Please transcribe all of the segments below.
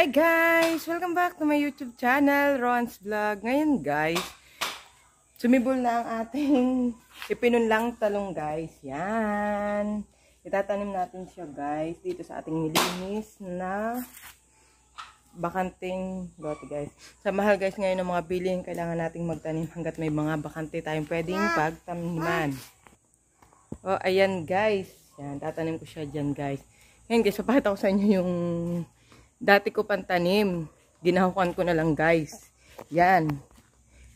Hi guys! Welcome back to my YouTube channel, Ron's Vlog. Ngayon guys, sumibol na ang ating ipinunlang talong guys. Yan. Itatanim natin siya guys dito sa ating nilinis na bakanting lote guys. Sa mahal guys ngayon ng mga bilhin, kailangan nating magtanim hanggat may mga bakante tayong pwedeng pagtaniman. Oh, ayan guys. Yan, tatanim ko siya dyan guys. Ngayon guys, papakita ko sa inyo yung dati ko pantanim. Ginahukan ko na lang guys. Yan.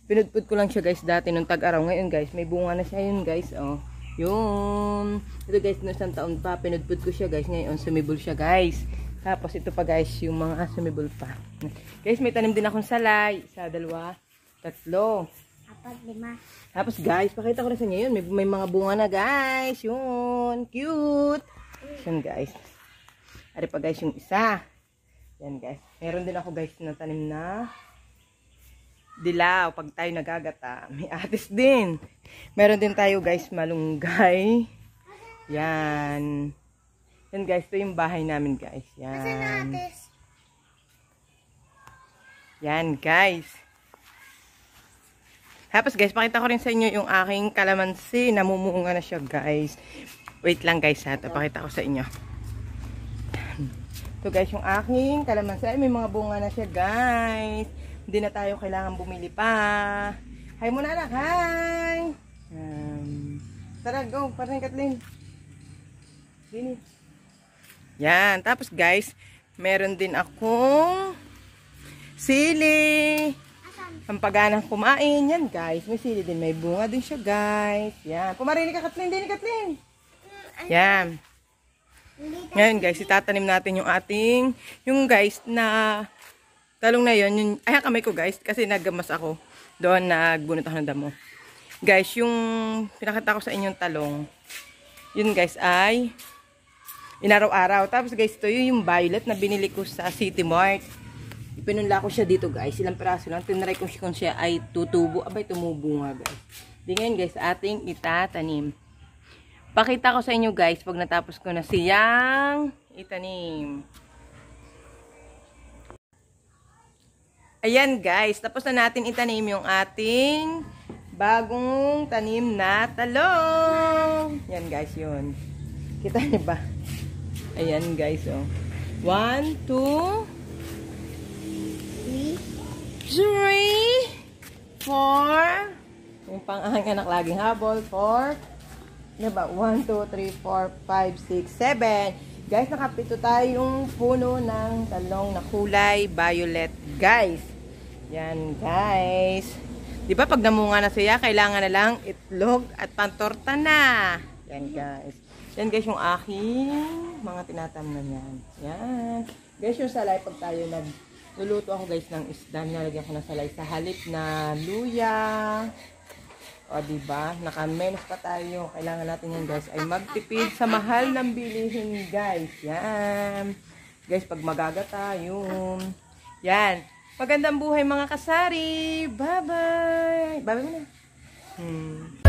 Pinudpud ko lang siya guys dati nung tag-araw. Ngayon guys, may bunga na siya yun guys. Oh. Yun. Ito guys, nung isang taon pa, pinudpud ko siya guys. Ngayon, sumibol siya guys. Tapos ito pa guys, yung mga sumibol pa. Guys, may tanim din akong salay. Isa, dalawa, tatlo. Apat, lima. Tapos guys, pakita ko rin sa inyo yun. May, may mga bunga na guys. Yun. Cute. Yun guys. Ari pa guys yung isa. Yan guys. Meron din ako guys na tanim na dilaw. Pag tayo nagagata. May atis din. Meron din tayo guys malunggay. Yan. Yan guys. Ito yung bahay namin guys. Yan. Yan guys. Tapos guys, pakita ko rin sa inyo yung aking kalamansi. Namumunga na siya guys. Wait lang guys ha. Ito, pakita ko sa inyo. Ito guys, yung aking kalamansi. Ay, may mga bunga na siya guys. Hindi na tayo kailangan bumili pa. Hi muna anak, hi! Um, tara, go. Parang Kathleen. Dini. Yan. Tapos guys, meron din akong sili. Ang paganang kumain. Yan guys. May sili din. May bunga din siya guys. Yan. Pumarinig ka Kathleen. Dini Kathleen. Yan. Ngayon guys, itatanim natin yung ating, yung guys na talong na yon yung, ay kamay ko guys, kasi naggamas ako. Doon nagbunot ako ng damo. Guys, yung pinakita ko sa inyong talong, yun guys ay inaraw-araw. Tapos guys, ito yun yung violet na binili ko sa City Mart. Ipinunla ko siya dito guys. Ilang peraso lang. Tinry ko siya kung siya ay tutubo. Abay, tumubo nga guys. Di guys, ating itatanim. Pakita ko sa inyo guys pag natapos ko na siyang itanim. Ayan guys, tapos na natin itanim yung ating bagong tanim na talong. Yan guys, yun. Kita niyo ba? Ayan guys, oh. One, two, Three. four. Yung pang-aking anak laging habol. Four, Diba? 1, 2, 3, 4, 5, 6, 7. Guys, nakapito tayong puno ng talong na kulay violet. Guys, yan guys. Di ba pag namunga na siya, kailangan na lang itlog at pantorta na. Yan guys. Yan guys yung aking mga tinatamnan yan. Yan. Guys, yung salay pag tayo nag luluto ako guys ng isda, nalagyan ko ng salay sa halip na luya, o, diba? Naka-menos pa tayo. Kailangan natin yan, guys, ay magtipid sa mahal ng bilihin, guys. Yan. Guys, pag magagata, yun. Yan. Magandang buhay, mga kasari. Bye-bye. Bye-bye muna. Hmm.